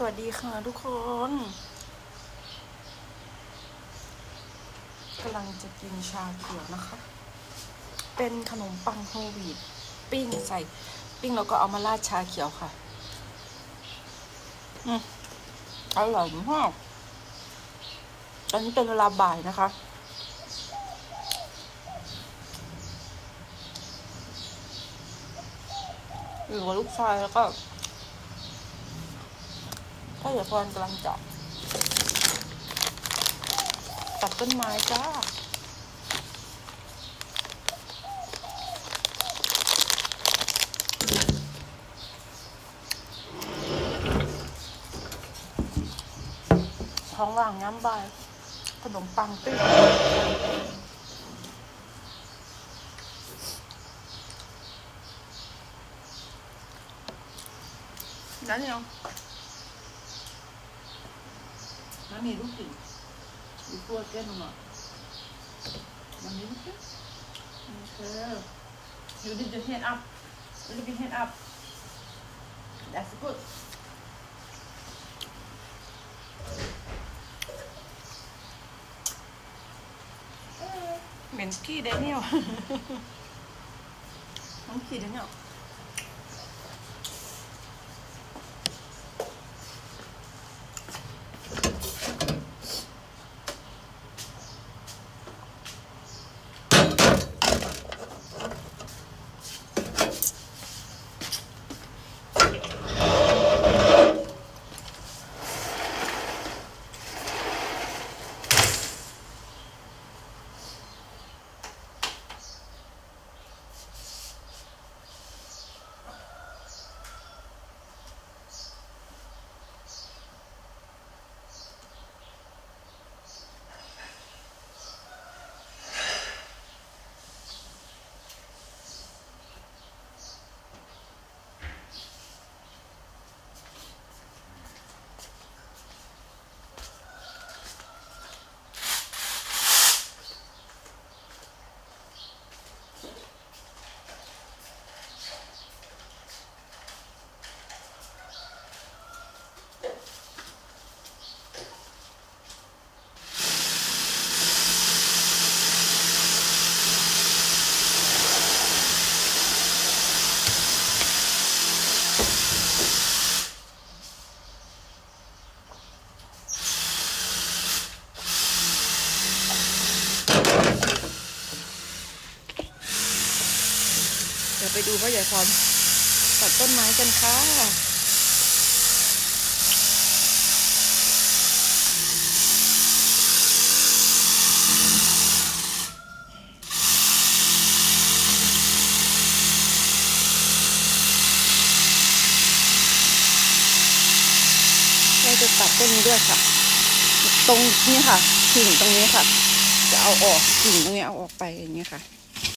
สวัสดีค่ะทุกคนกำลังจะกินชาเขียวนะคะ เป็นขนมปังโฮวีตปิ้งใส่ ปิ้งแล้วก็เอามาราดชาเขียวค่ะ อืมอร่อยมากตอนนี้เป็นเวลาบ่ายนะคะอยู่กับลูกชายแล้วก็ พ่อเหยียพรกำลังเจับตัดต้นไม้จ้าท้องว่างย้ำบายขนมปังปิ้งนั่นยังนั่นนี่ลูกจิ๋วดูตัวแก้มหน่อย มันนี่ลูกจิ๋วโอเค you did the hand up a little bit hand up that's good เหม็นขี้เไปดูพ่อใหญ่พรตัดต้นไม้กันค่ะจะตัดต้นนี้ด้วยค่ะ ตรงนี้ค่ะกิ่งตรงนี้ค่ะ จะเอาออกกิ่งตรงนี้เอาออกไปอย่างเงี้ยค่ะ